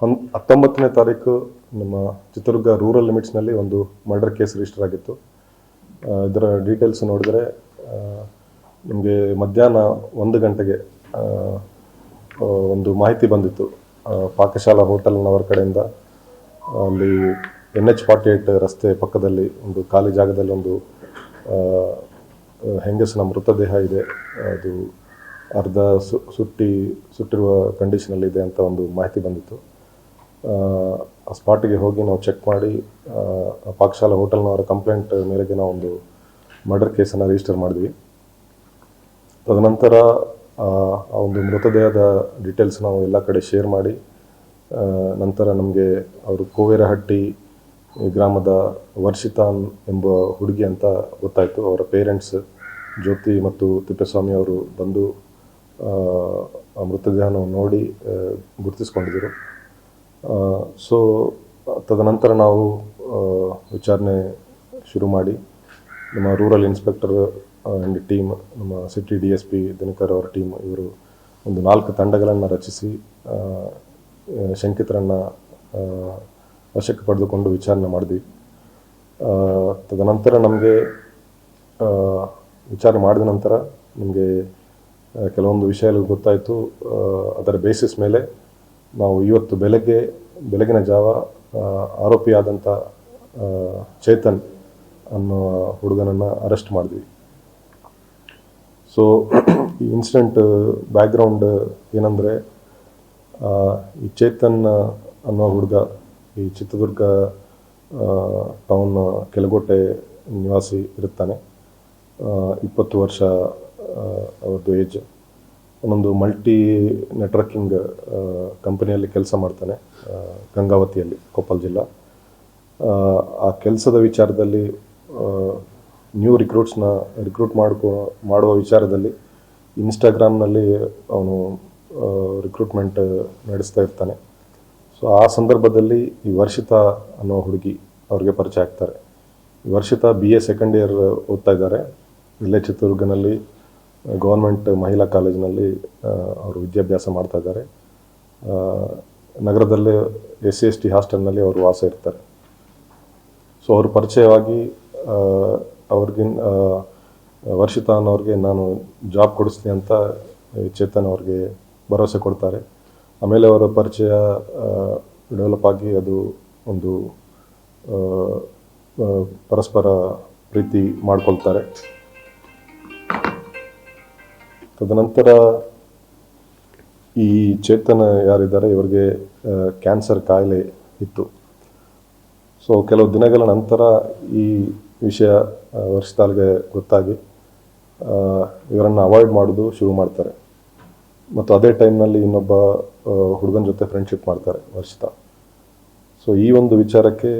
ಹನ್, ಹತ್ತೊಂಬತ್ತನೇ ತಾರೀಕು ನಮ್ಮ ಚಿತ್ರದುರ್ಗ ರೂರಲ್ ಲಿಮಿಟ್ಸ್ನಲ್ಲಿ ಒಂದು ಮರ್ಡರ್ ಕೇಸ್ ರಿಜಿಸ್ಟರ್ ಆಗಿತ್ತು. ಇದರ ಡೀಟೇಲ್ಸ್ ನೋಡಿದರೆ ನಿಮಗೆ ಮಧ್ಯಾಹ್ನ ಒಂದು ಗಂಟೆಗೆ ಒಂದು ಮಾಹಿತಿ ಬಂದಿತ್ತು. ಪಾಕಶಾಲಾ ಹೋಟೆಲ್ನವರ ಕಡೆಯಿಂದ ಅಲ್ಲಿ ಎನ್ ಎಚ್ ಫಾರ್ಟಿ ಏಟ್ ರಸ್ತೆ ಪಕ್ಕದಲ್ಲಿ ಒಂದು ಖಾಲಿ ಜಾಗದಲ್ಲಿ ಒಂದು ಹೆಂಗಸಿನ ಮೃತದೇಹ ಇದೆ. ಅದು ಅರ್ಧ ಸುಟ್ಟಿ, ಸುಟ್ಟಿರುವ ಕಂಡೀಷನಲ್ಲಿ ಇದೆ ಅಂತ ಒಂದು ಮಾಹಿತಿ ಬಂದಿತ್ತು. ಆ, ಸ್ಪಾಟಿಗೆ ಹೋಗಿ ನಾವು ಚೆಕ್ ಮಾಡಿ ಪಾಕಶಾಲಾ ಹೋಟೆಲ್ನವರ ಕಂಪ್ಲೇಂಟ್ ಮೇರೆಗೆ ನಾವು ಒಂದು ಮರ್ಡರ್ ಕೇಸನ್ನು ರಿಜಿಸ್ಟರ್ ಮಾಡಿದ್ವಿ. ತದನಂತರ ಆ ಒಂದು ಮೃತದೇಹದ ಡೀಟೇಲ್ಸ್ ನಾವು ಎಲ್ಲ ಕಡೆ ಶೇರ್ ಮಾಡಿ ನಂತರ ನಮಗೆ ಅವರು ಕೋವೇರಹಟ್ಟಿ ಗ್ರಾಮದ ವರ್ಷಿತಾನ್ ಎಂಬ ಹುಡುಗಿ ಅಂತ ಗೊತ್ತಾಯಿತು. ಅವರ ಪೇರೆಂಟ್ಸ್ ಜ್ಯೋತಿ ಮತ್ತು ತಿಪ್ಪೇಸ್ವಾಮಿ ಅವರು ಬಂದು ಆ, ಮೃತದೇಹವನ್ನು ನೋಡಿ ಗುರುತಿಸ್ಕೊಂಡಿದ್ದರು. ಸೊ ತದನಂತರ ನಾವು ವಿಚಾರಣೆ ಶುರು ಮಾಡಿ. ನಮ್ಮ ರೂರಲ್ ಇನ್ಸ್ಪೆಕ್ಟರ್ ಆ್ಯಂಡ್ ಟೀಮ್ ನಮ್ಮ city D S P Dinakar ಅವರ ಟೀಮ್ ಇವರು ಒಂದು ನಾಲ್ಕು ತಂಡಗಳನ್ನು ರಚಿಸಿ ಶಂಕಿತರನ್ನು ವಶಕ್ಕೆ ಪಡೆದುಕೊಂಡು ವಿಚಾರಣೆ ಮಾಡಿದ್ವಿ. ತದನಂತರ ನಮಗೆ ವಿಚಾರಣೆ ಮಾಡಿದ ನಂತರ, ನಮಗೆ ಕೆಲವೊಂದು ವಿಷಯಗಳು ಗೊತ್ತಾಯಿತು. ಅದರ ಬೇಸಿಸ್ ಮೇಲೆ ನಾವು ಇವತ್ತು ಬೆಳಗ್ಗೆ, ಬೆಳಗಿನ ಜಾವ ಆರೋಪಿಯಾದಂಥ ಚೇತನ್ ಅನ್ನೋ ಹುಡುಗನನ್ನು ಅರೆಸ್ಟ್ ಮಾಡಿದ್ವಿ. ಸೊ ಈ ಇನ್ಸಿಡೆಂಟ್ ಬ್ಯಾಕ್ಗ್ರೌಂಡ್ ಏನಂದರೆ ಈ ಚೇತನ್ ಅನ್ನೋ ಹುಡುಗ, ಈ ಚಿತ್ರದುರ್ಗ ಟೌನ್ ಕೆಳಗೋಟೆ ನಿವಾಸಿ ಇರುತ್ತಾನೆ. ಇಪ್ಪತ್ತು ವರ್ಷ ಅವ್ರದ್ದು ಏಜ್ ಒಂದೊಂದು ಮಲ್ಟಿ ನೆಟ್ವರ್ಕಿಂಗ್ ಕಂಪನಿಯಲ್ಲಿ ಕೆಲಸ ಮಾಡ್ತಾನೆ ಗಂಗಾವತಿಯಲ್ಲಿ ಕೊಪ್ಪಳ ಜಿಲ್ಲಾ. ಆ, ಕೆಲಸದ ವಿಚಾರದಲ್ಲಿ ನ್ಯೂ ರಿಕ್ರೂಟ್ಸ್ನ ರಿಕ್ರೂಟ್ ಮಾಡ್ಕೊ ಮಾಡುವ ವಿಚಾರದಲ್ಲಿ ಇನ್ಸ್ಟಾಗ್ರಾಮ್ನಲ್ಲಿ ಅವನು ರಿಕ್ರೂಟ್ಮೆಂಟ್ ನಡೆಸ್ತಾ ಇರ್ತಾನೆ. ಸೊ ಆ ಸಂದರ್ಭದಲ್ಲಿ ಈ ವರ್ಷಿತಾ ಅನ್ನೋ ಹುಡುಗಿ ಅವ್ರಿಗೆ ಪರಿಚಯ ಆಗ್ತಾರೆ. Varshitha B A second year ಓದ್ತಾ ಇದ್ದಾರೆ. ಇಲ್ಲೇ ಚಿತ್ರದುರ್ಗನಲ್ಲಿ ಗೌರ್ಮೆಂಟ್ ಮಹಿಳಾ ಕಾಲೇಜಿನಲ್ಲಿ ಅವರು ವಿದ್ಯಾಭ್ಯಾಸ ಮಾಡ್ತಾ ಇದ್ದಾರೆ. ನಗರದಲ್ಲೇ ಎಸ್ ಸಿ ಎಸ್ ಟಿ ಹಾಸ್ಟೆಲ್ನಲ್ಲಿ ಅವರು ವಾಸ ಇರ್ತಾರೆ. ಸೊ, ಅವರು ಪರಿಚಯವಾಗಿ ಅವ್ರಿಗೆ ವರ್ಷಿತಾ ಅನ್ನೋರಿಗೆ ನಾನು ಜಾಬ್ ಕೊಡಿಸ್ತೀನಿ ಅಂತ ಚೇತನ್ ಅವ್ರಿಗೆ ಭರವಸೆ ಕೊಡ್ತಾರೆ. ಆಮೇಲೆ ಅವರ ಪರಿಚಯ ಡೆವಲಪ್ ಆಗಿ ಅದು ಒಂದು ಪರಸ್ಪರ ಪ್ರೀತಿ ಮಾಡ್ಕೊಳ್ತಾರೆ. ತದನಂತರ ಈ ಚೇತನ ಯಾರಿದ್ದಾರೆ, ಇವರಿಗೆ ಕ್ಯಾನ್ಸರ್ ಕಾಯಿಲೆ ಇತ್ತು. ಸೊ ಕೆಲವು ದಿನಗಳ ನಂತರ ಈ ವಿಷಯ ವರ್ಷದಾಲ್ಗೆ ಗೊತ್ತಾಗಿ ಇವರನ್ನು ಅವಾಯ್ಡ್ ಮಾಡೋದು ಶುರು ಮಾಡ್ತಾರೆ. ಮತ್ತು ಅದೇ ಟೈಮ್ನಲ್ಲಿ ಇನ್ನೊಬ್ಬ ಹುಡುಗನ ಜೊತೆ ಫ್ರೆಂಡ್ಶಿಪ್ ಮಾಡ್ತಾರೆ ವರ್ಷಿತಾ ಸೊ ಈ ಒಂದು ವಿಚಾರಕ್ಕೆ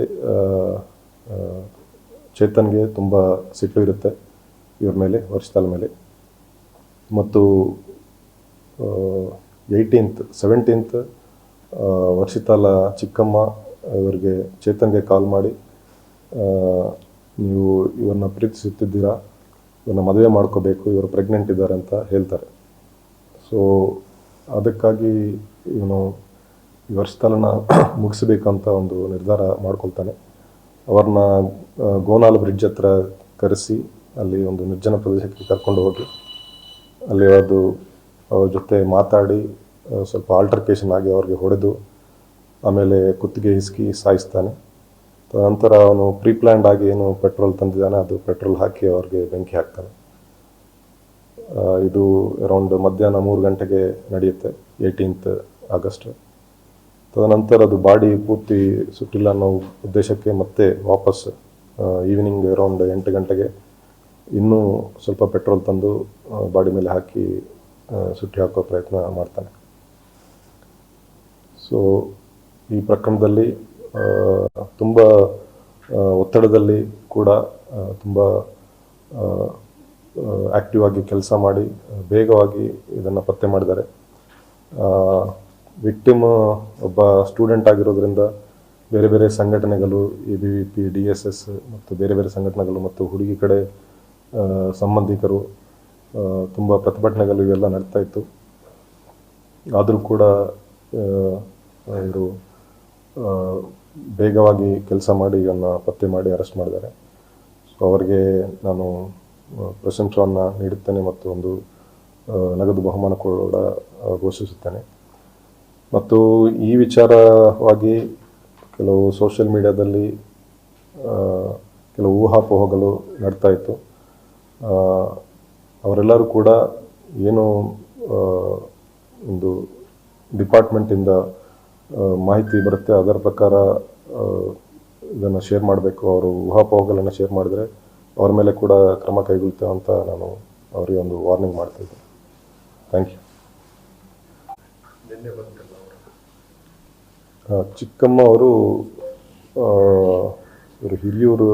ಚೇತನ್ಗೆ ತುಂಬ ಸಿಟ್ಟು ಇರುತ್ತೆ ಇವ್ರ ಮೇಲೆ ವರ್ಷಿತಾಲ್ ಮೇಲೆ. ಮತ್ತು ಏಯ್ಟೀನ್ತ್ ಸೆವೆಂಟೀನ್ತ್ ವರ್ಷಿತಾಲ ಚಿಕ್ಕಮ್ಮ ಇವರಿಗೆ ಚೇತನ್ಗೆ ಕಾಲ್ ಮಾಡಿ ನೀವು ಇವ್ರನ್ನ ಪ್ರೀತಿಸುತ್ತಿದ್ದೀರಾ ಇವ್ರನ್ನ ಮದುವೆ ಮಾಡ್ಕೋಬೇಕು, ಇವರು ಪ್ರೆಗ್ನೆಂಟ್ ಇದ್ದಾರೆ ಅಂತ ಹೇಳ್ತಾರೆ. ಸೊ ಅದಕ್ಕಾಗಿ ಇವನು ಈ ವರ್ಷತಾಲನ ಮುಗಿಸ್ಬೇಕಂತ ಒಂದು ನಿರ್ಧಾರ ಮಾಡ್ಕೊಳ್ತಾನೆ. ಅವ್ರನ್ನ ಗೋನಾಲ್ ಬ್ರಿಡ್ಜ್ ಹತ್ರ ಕರೆಸಿ, ಅಲ್ಲಿ ಒಂದು ನಿರ್ಜನ ಪ್ರದೇಶಕ್ಕೆ ಕರ್ಕೊಂಡು ಹೋಗಿ ಅಲ್ಲಿ ಅದು ಅವ್ರ ಜೊತೆ ಮಾತಾಡಿ ಸ್ವಲ್ಪ ಆಲ್ಟ್ರಕೇಶನ್ ಆಗಿ ಅವ್ರಿಗೆ ಹೊಡೆದು, ಆಮೇಲೆ ಕುತ್ತಿಗೆ ಹಿಸ್ಕಿ ಸಾಯಿಸ್ತಾನೆ. ನಂತರ ಅವನು ಪ್ರೀಪ್ಲ್ಯಾಂಡ್ ಆಗಿ ಏನು ಪೆಟ್ರೋಲ್ ತಂದಿದ್ದಾನೆ ಅದು ಪೆಟ್ರೋಲ್ ಹಾಕಿ ಅವ್ರಿಗೆ ಬೆಂಕಿ ಹಾಕ್ತಾನೆ. ಇದು ಅರೌಂಡ್ ಮಧ್ಯಾಹ್ನ ಮೂರು ಗಂಟೆಗೆ ನಡೆಯುತ್ತೆ ಏಯ್ಟೀನ್ತ್ ಆಗಸ್ಟ್. ತದನಂತರ ಅದು ಬಾಡಿ ಪೂರ್ತಿ ಸುಟ್ಟಿಲ್ಲ ಅನ್ನೋ ಉದ್ದೇಶಕ್ಕೆ ಮತ್ತೆ ವಾಪಸ್ ಈವ್ನಿಂಗ್ ಅರೌಂಡ್ ಎಂಟು ಗಂಟೆಗೆ ಇನ್ನೂ ಸ್ವಲ್ಪ ಪೆಟ್ರೋಲ್ ತಂದು ಬಾಡಿ ಮೇಲೆ ಹಾಕಿ ಸುಟ್ಟಿ ಹಾಕೋ ಪ್ರಯತ್ನ ಮಾಡ್ತಾನೆ. ಸೊ ಈ ಪ್ರಕರಣದಲ್ಲಿ ತುಂಬ ಒತ್ತಡದಲ್ಲಿ ಕೂಡ ತುಂಬ ಆ್ಯಕ್ಟಿವ್ ಆಗಿ ಕೆಲಸ ಮಾಡಿ, ಬೇಗವಾಗಿ ಇದನ್ನು ಪತ್ತೆ ಮಾಡಿದ್ದಾರೆ. ವಿಕ್ಟಿಮ್ ಒಬ್ಬ ಸ್ಟೂಡೆಂಟ್ ಆಗಿರೋದ್ರಿಂದ ಬೇರೆ ಬೇರೆ ಸಂಘಟನೆಗಳು A B V P D S S ಮತ್ತು ಬೇರೆ ಬೇರೆ ಸಂಘಟನೆಗಳು ಮತ್ತು ಹುಡುಗಿ ಕಡೆ ಸಂಬಂಧಿಕರು ತುಂಬ ಪ್ರತಿಭಟನೆಗಳು ಇವೆಲ್ಲ ನಡೀತಾ ಇತ್ತು. ಆದರೂ ಕೂಡ ಇವರು ಬೇಗವಾಗಿ ಕೆಲಸ ಮಾಡಿ ಇವನ್ನ ಪತ್ತೆ ಮಾಡಿ ಅರೆಸ್ಟ್ ಮಾಡಿದ್ದಾರೆ. ಸೊ ಅವರಿಗೆ ನಾನು ಪ್ರಶಂಸವನ್ನು ನೀಡುತ್ತೇನೆ ಮತ್ತು ಒಂದು ನಗದು ಬಹುಮಾನ ಕೂಡ ಘೋಷಿಸುತ್ತೇನೆ. ಮತ್ತು ಈ ವಿಚಾರವಾಗಿ ಕೆಲವು ಸೋಷಿಯಲ್ ಮೀಡಿಯಾದಲ್ಲಿ ಕೆಲವು ಊಹಾಪೋಹಗಳು ನಡ್ತಾ ಇತ್ತು. ಅವರೆಲ್ಲರೂ ಕೂಡ ಏನು ಒಂದು ಡಿಪಾರ್ಟ್ಮೆಂಟಿಂದ ಮಾಹಿತಿ ಬರುತ್ತೆ, ಅದರ ಪ್ರಕಾರ ಇದನ್ನು ಶೇರ್ ಮಾಡಬೇಕು, ಅವರು ಊಹಾಪೋಹಗಳನ್ನು ಶೇರ್ ಮಾಡಿದರೆ ಅವ್ರ ಮೇಲೆ ಕೂಡ ಕ್ರಮ ಕೈಗೊಳ್ತೇವೆ ಅಂತ ನಾನು ಅವರಿಗೆ ಒಂದು ವಾರ್ನಿಂಗ್ ಮಾಡ್ತಿದ್ದೆ ಥ್ಯಾಂಕ್ ಯು ಚಿಕ್ಕಮ್ಮ ಅವರು ಇವರು ಹಿರಿಯೂರು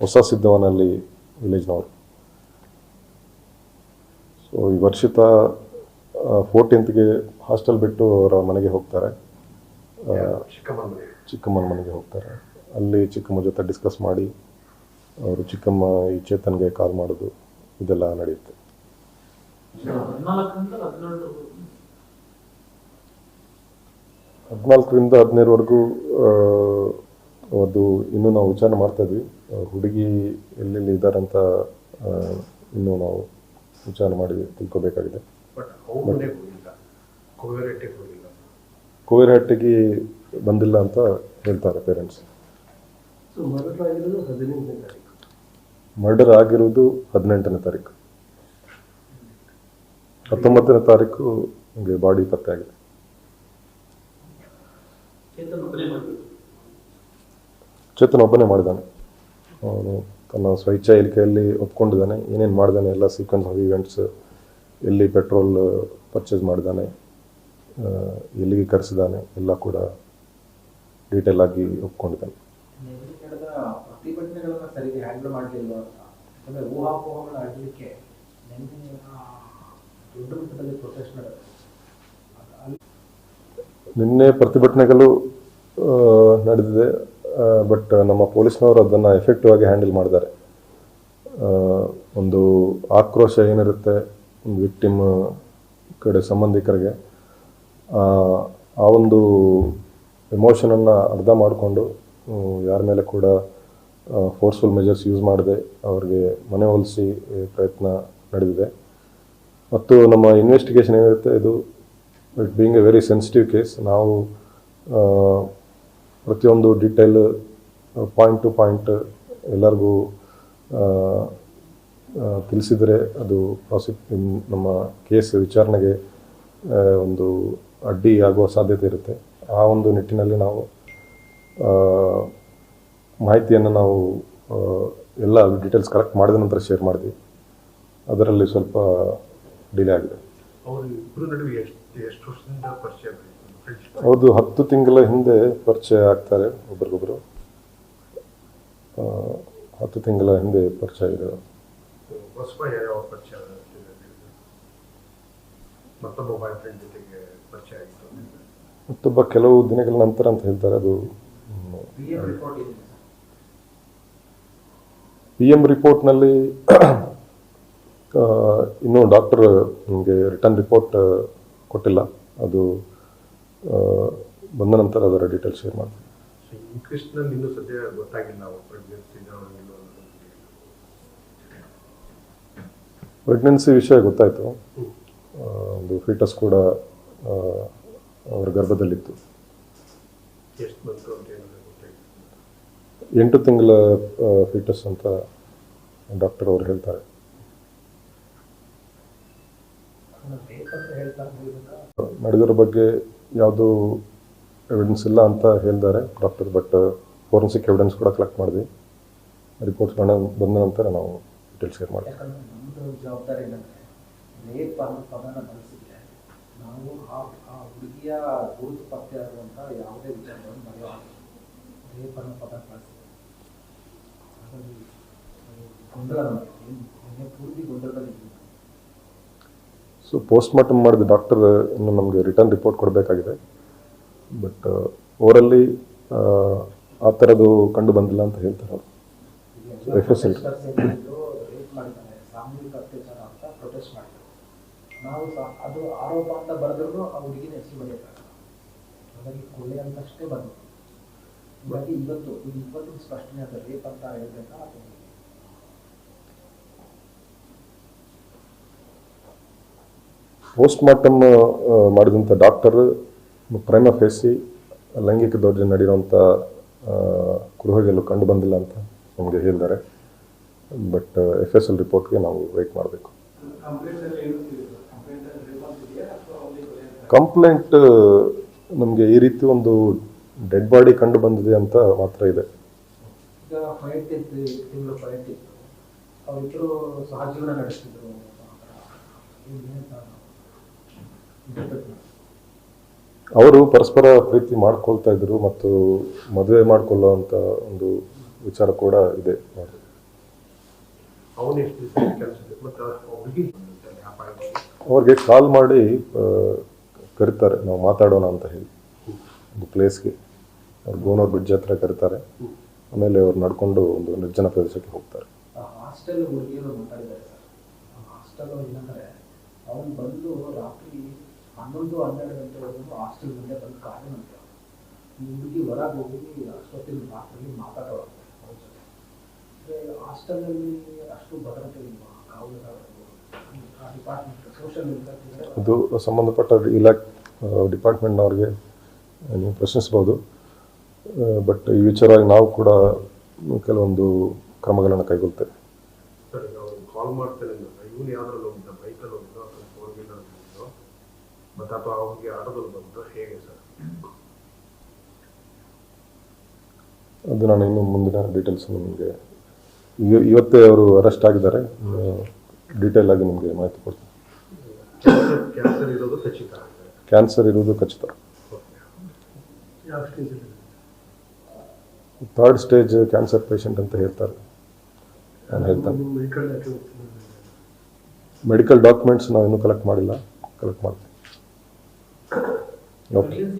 ಹೊಸ ಸಿದ್ದವನಲ್ಲಿ ವಿಲೇಜ್ನವರು ಸೊ ಈ ವರ್ಷಿತ ಫೋರ್ಟೀನ್ತ್ಗೆ ಹಾಸ್ಟೆಲ್ ಬಿಟ್ಟು ಅವರ ಮನೆಗೆ ಹೋಗ್ತಾರೆ. ಚಿಕ್ಕಮ್ಮನ ಮನೆ ಮನೆಗೆ? ಹೋಗ್ತಾರೆ. ಅಲ್ಲಿ ಚಿಕ್ಕಮ್ಮ ಜೊತೆ ಡಿಸ್ಕಸ್ ಮಾಡಿ ಅವರು ಚಿಕ್ಕಮ್ಮ ಈ ಚೇತನ್ಗೆ ಕಾಲ್ ಮಾಡೋದು ಇದೆಲ್ಲ ನಡೆಯುತ್ತೆ. ಹದಿನಾಲ್ಕರಿಂದ ಹದಿನೈದುವರೆಗೂ ಅದು ಇನ್ನೂ ನಾವು ವಿಚಾರಣೆ ಮಾಡ್ತಾ ಇದ್ವಿ. ಹುಡುಗಿ ಎಲ್ಲೆಲ್ಲಿ ಇದ್ದಾರೆ ಅಂತ ಇನ್ನೂ ನಾವು ವಿಚಾರಣೆ ಮಾಡಿ ತಿಳ್ಕೋಬೇಕಾಗಿದೆ. ಕೋವಿರಹಟ್ಟಿಗೆ ಬಂದಿಲ್ಲ ಅಂತ ಹೇಳ್ತಾರೆ ಪೇರೆಂಟ್ಸ್ ಸೊ ಮರ್ಡರ್ ಆಗಿರೋದು ಹದಿನೈದನೇ ತಾರೀಕು. ಮರ್ಡರ್ ಆಗಿರುವುದು ಹದಿನೆಂಟನೇ ತಾರೀಕು. ಹತ್ತೊಂಬತ್ತನೇ ತಾರೀಕು ನಮಗೆ ಬಾಡಿ ಪತ್ತೆ ಆಗಿದೆ. ಚೇತನ ಒಬ್ಬನೇ ಮಾಡಬೇಕು. ಚೇತನ್ ಒಬ್ಬನೇ ಮಾಡಿದ್ದಾನೆ ಅವನು ತನ್ನ ಸ್ವೇಚ್ಛಾ ಇಳಿಕೆಯಲ್ಲಿ ಒಪ್ಕೊಂಡಿದ್ದಾನೆ ಏನೇನು ಮಾಡಿದಾನೆ ಎಲ್ಲ ಸೀಕ್ವೆನ್ಸ್ ಆಫ್ ಇವೆಂಟ್ಸ್ ಎಲ್ಲಿ ಪೆಟ್ರೋಲ್ ಪರ್ಚೇಸ್ ಮಾಡಿದ್ದಾನೆ ಎಲ್ಲಿಗೆ ಕರೆಸಿದ್ದಾನೆ ಎಲ್ಲ ಕೂಡ ಡೀಟೇಲ್ ಆಗಿ ಒಪ್ಕೊಂಡಿದ್ದಾನೆ. ನಿನ್ನೆ ಪ್ರತಿಭಟನೆಗಳು ನಡೆದಿದೆ. ಬಟ್ ನಮ್ಮ ಪೊಲೀಸ್ನವರು ಅದನ್ನು ಎಫೆಕ್ಟಿವ್ ಆಗಿ ಹ್ಯಾಂಡಲ್ ಮಾಡಿದ್ದಾರೆ ಒಂದು ಆಕ್ರೋಶ ಏನಿರುತ್ತೆ ಒಂದು ವಿಕ್ಟಿಮ್ ಕಡೆ ಸಂಬಂಧಿಕರಿಗೆ ಆ, ಒಂದು ಎಮೋಷನನ್ನು ಅರ್ಧ ಮಾಡಿಕೊಂಡು ಯಾರ ಮೇಲೆ ಕೂಡ ಫೋರ್ಸ್ಫುಲ್ ಮೆಜರ್ಸ್ ಯೂಸ್ ಮಾಡದೆ ಅವ್ರಿಗೆ ಮನೆ ಹೋಲಿಸಿ ಪ್ರಯತ್ನ ನಡೆದಿದೆ. ಮತ್ತು ನಮ್ಮ ಇನ್ವೆಸ್ಟಿಗೇಷನ್ ಏನಿರುತ್ತೆ ಇದು it being a very sensitive case ನಾವು ಪ್ರತಿಯೊಂದು ಡಿಟೇಲ್ ಪಾಯಿಂಟ್ ಟು ಪಾಯಿಂಟ್ ಎಲ್ಲರಿಗೂ ತಿಳಿಸಿದರೆ ಅದು ಪ್ರಾಸಿ ನಮ್ಮ ಕೇಸ್ ವಿಚಾರಣೆಗೆ ಒಂದು ಅಡ್ಡಿ ಆಗುವ ಸಾಧ್ಯತೆ ಇರುತ್ತೆ. ಆ ಒಂದು ನಿಟ್ಟಿನಲ್ಲಿ ನಾವು ಮಾಹಿತಿಯನ್ನು ನಾವು ಎಲ್ಲ ಡೀಟೇಲ್ಸ್ ಕಲೆಕ್ಟ್ ಮಾಡಿದ ನಂತರ ಶೇರ್ ಮಾಡಿದ್ವಿ ಅದರಲ್ಲಿ ಸ್ವಲ್ಪ ಡಿಲೇ ಆಗಿದೆ. ಎಷ್ಟು ಎಷ್ಟು ವರ್ಷದಿಂದ ಪರಿಚಯ ಹೌದು ಹತ್ತು ತಿಂಗಳ ಹಿಂದೆ ಪರಿಚಯ ಆಗ್ತಾರೆ ಒಬ್ರಿಗೊಬ್ರು. ಹತ್ತು ತಿಂಗಳ ಹಿಂದೆ ಪರಿಚಯ ಇದೆ? ಮತ್ತೊಬ್ಬ ಕೆಲವು ದಿನಗಳ ನಂತರ ಅಂತ ಹೇಳ್ತಾರೆ ಅದು ಪಿ ಎಂ ರಿಪೋರ್ಟ್ನಲ್ಲಿ ಇನ್ನೂ ಡಾಕ್ಟರ್ ನಿಮಗೆ ರಿಟರ್ನ್ ರಿಪೋರ್ಟ್ ಕೊಟ್ಟಿಲ್ಲ. ಅದು ಬಂದ ನಂತರ ಅದರ ಡೀಟೇಲ್ಸ್ ಶೇರ್ ಮಾಡ್ತೀನಿ. ಇನ್ನೂ ಸದ್ಯ ಗೊತ್ತಾಗಿಲ್ಲ ಪ್ರೆಗ್ನೆನ್ಸಿ ವಿಷಯ ಗೊತ್ತಾಯಿತು. ಒಂದು ಫೀಟಸ್ ಕೂಡ ಅವರ ಗರ್ಭದಲ್ಲಿತ್ತು. ಎಂಟು ತಿಂಗಳ ಫೀಟಸ್ ಅಂತ ಡಾಕ್ಟರ್ ಅವರು ಹೇಳ್ತಾರೆ. ನಡೆದಿರೋ ಬಗ್ಗೆ ಯಾವುದೂ ಎವಿಡೆನ್ಸ್ ಇಲ್ಲ ಅಂತ ಹೇಳಿದ್ದಾರೆ ಡಾಕ್ಟರ್ ಬಟ್ ಫೋರೆನ್ಸಿಕ್ ಎವಿಡೆನ್ಸ್ ಕೂಡ ಕಲೆಕ್ಟ್ ಮಾಡಿದ್ವಿ. ರಿಪೋರ್ಟ್ಸ್ ಬಂದ ನಂತರ ನಾವು ಡೀಟೇಲ್ಸ್ ಶೇರ್ ಮಾಡ್ತೀವಿ ಗೊಂದಲ ನಾವು. ಸೊ ಪೋಸ್ಟ್ ಮಾರ್ಟಮ್ ಮಾಡಿದ ಡಾಕ್ಟರ್ ಇನ್ನು ನಮಗೆ ರಿಟರ್ನ್ ರಿಪೋರ್ಟ್ ಕೊಡಬೇಕಾಗಿದೆ. ಬಟ್ ಓವರಲ್ಲಿ ಆ ಥರದ್ದು ಕಂಡು ಬಂದಿಲ್ಲ ಅಂತ ಹೇಳ್ತಾರೆ ಅವರು. ಮಾಡಿದ್ರು ನಾವು ಅದು ಇವತ್ತು ಇವತ್ತು ಸ್ಪಷ್ಟನೆ ಅದು ರೇಪ್ ಅಂತ ಹೇಳ್ಬೇಕಾ ಪೋಸ್ಟ್ ಮಾರ್ಟಮ್ ಮಾಡಿದಂಥ ಡಾಕ್ಟರ್ ಪ್ರೈಮ ಫೇಸಿ, ಲೈಂಗಿಕ ದೌರ್ಜನ್ಯ ನಡೆಯುವಂಥ ಗೃಹಗಳು ಕಂಡು ಬಂದಿಲ್ಲ ಅಂತ ನಮಗೆ ಹೇಳಿದ್ದಾರೆ. ಬಟ್ ಎಫ್ ಎಸ್ ಎಲ್ ರಿಪೋರ್ಟ್ಗೆ ನಾವು ವೆಯ್ಟ್ ಮಾಡಬೇಕು. ಕಂಪ್ಲೇಂಟ್, ನಮಗೆ ಈ ರೀತಿ ಒಂದು ಡೆಡ್ ಬಾಡಿ ಕಂಡು ಬಂದಿದೆ ಅಂತ ಮಾತ್ರ ಇದೆ. ಸಹಜೀವನ ನಡೆಸ್ತಿದ್ರು. ಅವರು ಪರಸ್ಪರ ಪ್ರೀತಿ ಮಾಡ್ಕೊಳ್ತಾ ಇದ್ರು ಮತ್ತು ಮದುವೆ ಮಾಡ್ಕೊಳ್ಳೋವಂಥ ಒಂದು ವಿಚಾರ ಕೂಡ ಇದೆ. ಅವ್ರಿಗೆ ಕಾಲ್ ಮಾಡಿ ಕರೀತಾರೆ. ನಾವು ಮಾತಾಡೋಣ ಅಂತ ಹೇಳಿ. ಒಂದು ಪ್ಲೇಸ್ಗೆ ಅವ್ರು ಗೋನೂರ್ ಬ್ರಿಡ್ಜ್ ಹತ್ರ ಕರೀತಾರೆ. ಆಮೇಲೆ ಅವ್ರು ನಡ್ಕೊಂಡು ಒಂದು ನಿರ್ಜನ ಪ್ರದೇಶಕ್ಕೆ ಹೋಗ್ತಾರೆ. ಹಾಸ್ಟೆಲ್ ಹುಡುಗಿಯರು ಮಾತಾಡಿದ್ದಾರೆ ಸರ್. ಹಾಸ್ಟೆಲ್ ಏನಂದ್ರೆ ಅವನು ಬಂದು ರಾತ್ರಿ ಹನ್ನೊಂದು ಹನ್ನೆರಡು ಗಂಟೆವರೆಗೂ ಹಾಸ್ಟೆಲ್ ಮುಂದೆ ಬಂದು ಕಾಲಿನಂತೆ ಈ ಹುಡುಗಿ ಹೊರಗೆ ಹೋಗಿ ಅಷ್ಟೊತ್ತಿನ ರಾತ್ರಿ ಮಾತಾಡೋದು ಅವ್ರ ಜೊತೆ. ಹಾಸ್ಟೆಲ್ನಲ್ಲಿ ಅಷ್ಟು ಭದ್ರತೆ ಇಲ್ಲ ಕಾವಲು ಆ ಡಿಪಾರ್ಟ್ಮೆಂಟ್ ಸೋಷಿಯಲ್ ಅದು ಸಂಬಂಧಪಟ್ಟ ಇಲಾಖೆ ಡಿಪಾರ್ಟ್ಮೆಂಟ್ನವ್ರಿಗೆ ನೀವು ಪ್ರಶ್ನಿಸ್ಬೋದು. ಬಟ್ ಈ ವಿಚಾರವಾಗಿ ನಾವು ಕೂಡ ಕೆಲವೊಂದು ಕ್ರಮಗಳನ್ನು ಕೈಗೊಳ್ತೇವೆ ಸರ್ ಈಗ ಅವ್ನು ಕಾಲ್ ಮಾಡ್ತಾನೆ ಅಂದ್ರೆ ಇವನು ಯಾವ್ದ್ರಲ್ಲಿ ಹೋಗಿದ್ದ ಬೈಕಲ್ಲಿ ಹೋಗಿದ್ದೋ ಅಥವಾ ಫೋರ್ ವೀಲರ್ ಹೋಗಿದ್ದೋ ಮತ್ತು ಅಥವಾ ಅವನಿಗೆ ಆಟೋದಲ್ಲಿ ಬಂದು ಹೇಗೆ ಸರ್? ಅದು ನಾನು ಇನ್ನು ಮುಂದಿನ ಡೀಟೇಲ್ಸ್ ನಿಮಗೆ ಇವ- ಇವತ್ತೇ ಅವರು ಅರೆಸ್ಟ್ ಆಗಿದ್ದಾರೆ. ಡೀಟೇಲ್ ಆಗಿ ನಿಮಗೆ ಮಾಹಿತಿ ಕೊಡ್ತೀನಿ. ಕ್ಯಾನ್ಸರ್ ಇರೋದು ಖಚಿತ ಕ್ಯಾನ್ಸರ್ ಇರುವುದು ಖಚಿತ. ಥರ್ಡ್ ಸ್ಟೇಜ್ ಕ್ಯಾನ್ಸರ್ ಪೇಷಂಟ್ ಅಂತ ಹೇಳ್ತಾರೆ. ನಾನು ಹೇಳ್ತಾನೆ ಮೆಡಿಕಲ್ ಡಾಕ್ಯುಮೆಂಟ್ಸ್ ಮೆಡಿಕಲ್ ಡಾಕ್ಯುಮೆಂಟ್ಸ್ ನಾವು ಇನ್ನೂ ಕಲೆಕ್ಟ್ ಮಾಡಿಲ್ಲ. ಕಲೆಕ್ಟ್ ಮಾಡ್ತೀವಿ. não